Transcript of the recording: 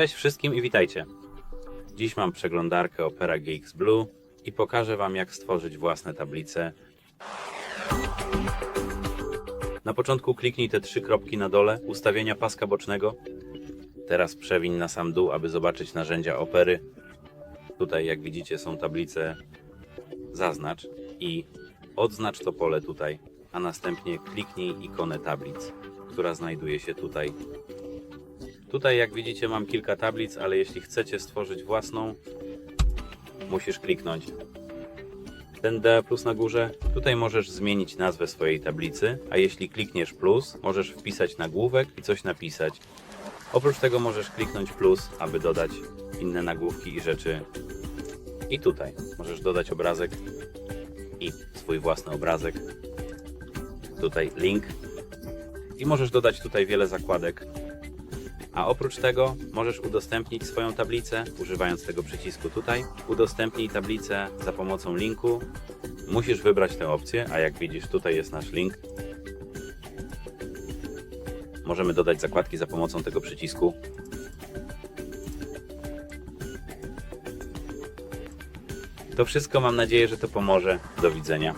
Cześć wszystkim i witajcie. Dziś mam przeglądarkę Opera GX Blue i pokażę Wam jak stworzyć własne tablice. Na początku kliknij te trzy kropki na dole ustawienia paska bocznego. Teraz przewiń na sam dół, aby zobaczyć narzędzia Opery. Tutaj jak widzicie są tablice. Zaznacz i odznacz to pole tutaj, a następnie kliknij ikonę tablic, która znajduje się tutaj Tutaj jak widzicie mam kilka tablic, ale jeśli chcecie stworzyć własną, musisz kliknąć ten D plus na górze. Tutaj możesz zmienić nazwę swojej tablicy, a jeśli klikniesz plus, możesz wpisać nagłówek i coś napisać. Oprócz tego możesz kliknąć plus, aby dodać inne nagłówki i rzeczy. I tutaj możesz dodać obrazek i swój własny obrazek. Tutaj link. I możesz dodać tutaj wiele zakładek, a oprócz tego możesz udostępnić swoją tablicę używając tego przycisku tutaj. Udostępnij tablicę za pomocą linku. Musisz wybrać tę opcję, a jak widzisz tutaj jest nasz link. Możemy dodać zakładki za pomocą tego przycisku. To wszystko mam nadzieję, że to pomoże. Do widzenia.